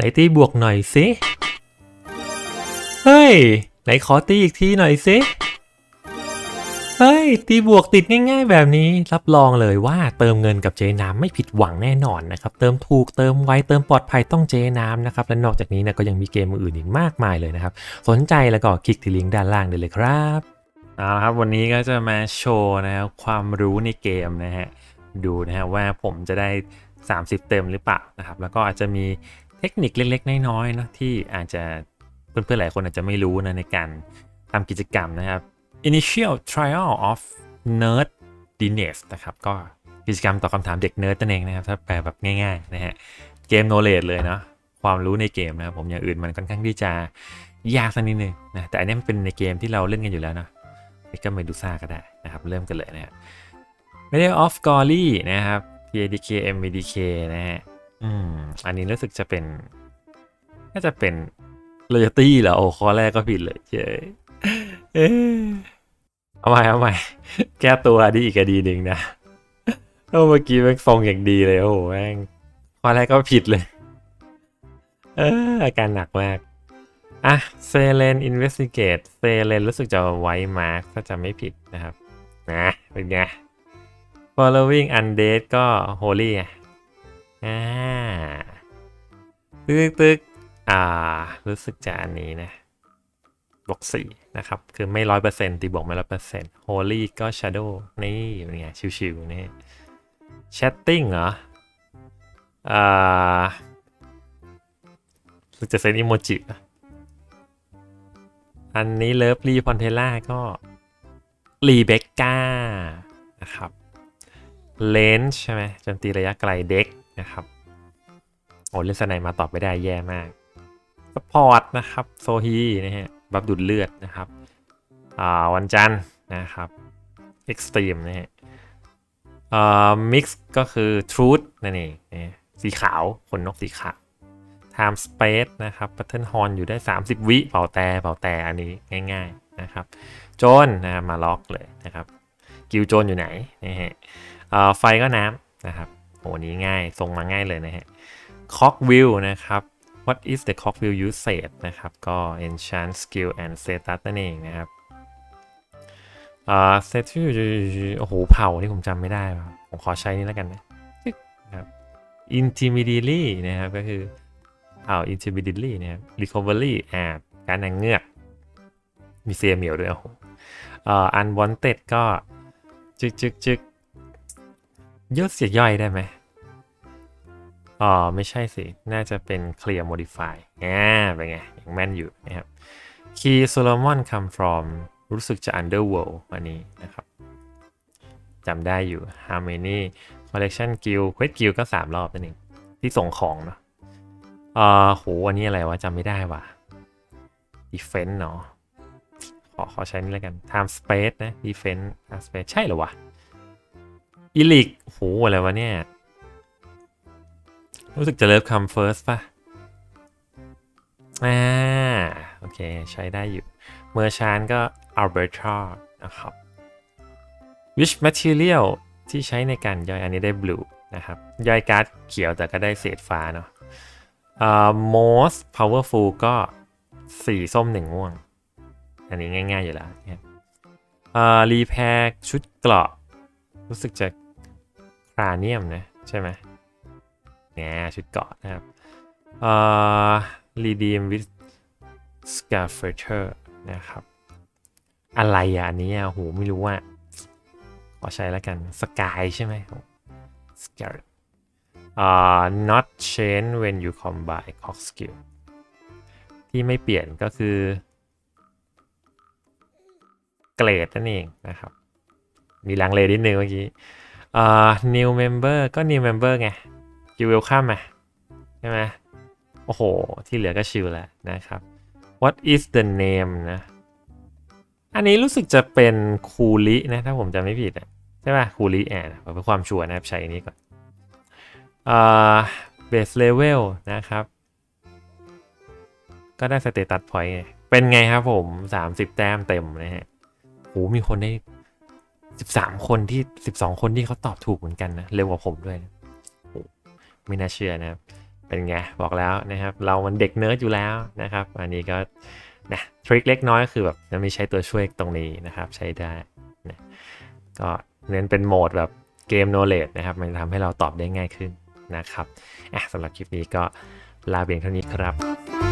ไหนตีบวกหน่อยสิ เฮ้ย ไหนขอตีอีกทีหน่อยสิเฮ้ย ตีบวกติดง่าย ๆ แบบนี้ รับรองเลยว่าเติมเงินกับเจน้ำไม่ผิดหวังแน่นอนนะครับ เติมถูกเติมไวเติมปลอดภัยต้องเจน้ำนะครับ และนอกจากนี้นะก็ยังมีเกมอื่นอีกมากมายเลยนะครับ สนใจแล้วก็คลิกที่ลิงก์ด้านล่างได้เลยครับเอาละครับ วันนี้ก็จะมาโชว์นะครับความรู้ในเกมนะฮะดูนะฮะว่าผมจะได้ 30 เต็มหรือเปล่านะครับ แล้วก็อาจจะมี เทคนิคเล็กๆ น้อยๆนะที่อาจจะเพื่อนๆหลายคนอาจจะไม่รู้นะในการทำกิจกรรมนะครับ Initial Trial of Nerd d n e s นะครับก็กิจกรรมตอบคำถามเด็กเนิร์ดนั่นเองนะครับถ้าแปลแบบง่ายๆนะฮะเกมโนเลดเลยเนาะความรู้ในเกมนะครับผมอย่างอื่นมันค่อนข้างที่จะยากสักนิดนึงนะแต่อันนี้มันเป็นในเกมที่เราเล่นกันอยู่แล้วนาะก็เมดูซ่าก็ได้นะครับเริ่มกันเลยนะฮะ Medal of Glory นะครับ PADK MVDK นะฮะ อืม อันนี้รู้สึกจะเป็น น่าจะเป็น loyalty เหรอโอ้ข้อแรกก็ผิดเลยเจ้เอ๊ะเอาใหม่เอาใหม่แก้ตัวดีอีกคดีหนึ่งนะโอ้เมื่อกี้แม่งทรงอย่างดีเลยโอ้โหแม่งข้อแรกก็ผิดเลย เอออาการหนักมากอะเซเลนอินเวสติเกตเซเลนรู้สึกจะไว้มาร์กถ้าจะไม่ผิดนะครับนะเป็นไง following undead ก็ holy ไง อ่าตึกตึ๊กอ่า รู้สึกจะอันนี้นะ บวกสี่นะครับ คือไม่ร้อยเปอร์เซ็นต์ตีบวกไม่ร้อยเปอร์เซ็นต์ holy ก็ shadow นี่เป็นไง ชิวๆนี่ chatting เหรอ อ่ารู้จะเซ็นอิโมจิอะอันนี้เลิฟลีพอนเทล่าก็รีเบคก้านะครับ เลนใช่ไหมโจมตีระยะไกลเด็กนะครับ โอ้เล่นสไนมาตอบไม่ได้แย่มากสปอร์ตนะครับ โซฮีนะฮะบัฟดูดเลือดนะครับ อ่า วันจันทร์นะครับเอ็กซ์ตรีมนะฮะอ่ามิกซ์ก็คือ Truth นั่นเองนะสีขาวขนนกสีขาว Time Space นะครับ Pattern Horn อยู่ได้ 30 วิ เป่าแต่เป่าแต่อันนี้ง่าย ๆนะครับ โจนนะมาล็อกเลยนะครับ กิวโจนอยู่ไหนนะฮะ ไฟก็น้ำนะครับโหนี้ง่ายทรงมาง่ายเลยนะฮะ Cock Wheel นะครับ What is the Cock Wheel usage นะครับ ก็ Enchant Skill and Status นั่นเองนะครับอ่า Set โอ้โหเผ่าที่ผมจำไม่ได้ผมขอใช้นี่แล้วกันนะครับ Intermediately นะครับ ก็คือเผ่า Intermediately นะครับ Recovery อ่าการนางเงือกมีเซียเหมียวด้วยโอ้โหอ่า Unwanted ก็จึกจึกจึก ย่อเสียย่อยได้ไหมอ๋อไม่ใช่สิ น่าจะเป็น clear modify อ่าเป็นไงยังแม่นอยู่นะครับ key Solomon come from รู้สึกจะ underworld อันนี้นะครับจำได้อยู่ harmony collection guild quest guild ก็ 3 รอบนั่นเองที่ส่งของเนาะอ่าโหอันนี้อะไรวะจำไม่ได้ว่ะ defense เนาะขอขอใช้นี่แล้วกัน time space นะ defense time space ใช่เหรอวะ อีลิกโหอะไรวะเนี่ย รู้สึกจะเลิฟคัมเฟิร์สป่ะ อ่า โอเค ใช้ได้อยู่ เมอร์ชานก็อัลเบ r ร์ทานะครับ Which material ที่ใช้ในการย่อยอันนี้ได้ blue นะครับ ย่อยการ์ดเขียวแต่ก็ได้เศษฟ้าเนาะอ่า most powerful ก็สีส้มหนึ่งม่วง อันนี้ง่ายๆอยู่แล้วเนี่ยอ่ารีแพร์ชุดเกราะ รู้สึกจะคราเนียมนะใช่ไหมเนี่ยชุดเกาะนะครับเอ่อ redeem with scarfeter นะครับ อะไรอะอันนี้อะโหไม่รู้อะขอใช้แล้วกัน sky ใช่ไหม scar อ่า not change when you combine cock skill ที่ไม่เปลี่ยนก็คือ เกรดนั่นเองนะครับ มีลังเลนิดนึงเมื่อกี้อ่า new member ก็ new member ไง you welcome อะใช่ไหมโอ้โห ที่เหลือก็ชิลแล้วนะครับ what is the name นะ อันนี้รู้สึกจะเป็นคูลินะ ถ้าผมจำไม่ผิดอะใช่ป่ะคูลิแอนเพื่อความชัวร์นะครับ ใช้อันนี้ก่อนอ่า base level นะครับ ก็ได้สเตตัสพอยต์เป็นไงครับผม 30 แต้มเต็มนะฮะโหมีคนได้ 13 คนที่ 12 คนที่เขาตอบถูกเหมือนกันนะเร็วกว่าผมด้วยนะไม่น่าเชื่อนะเป็นไงบอกแล้วนะครับ เรามันเด็กเนิร์ดอยู่แล้วนะครับ อันนี้ก็นะทริคเล็กน้อยก็คือแบบจะไม่ใช้ตัวช่วยตรงนี้นะครับ ใช้ได้นะก็เน้นเป็นโหมดแบบเกมโนเลดนะครับ มันทำให้เราตอบได้ง่ายขึ้นนะครับอะสำหรับคลิปนี้ก็ลาเบียงเท่านี้ครับ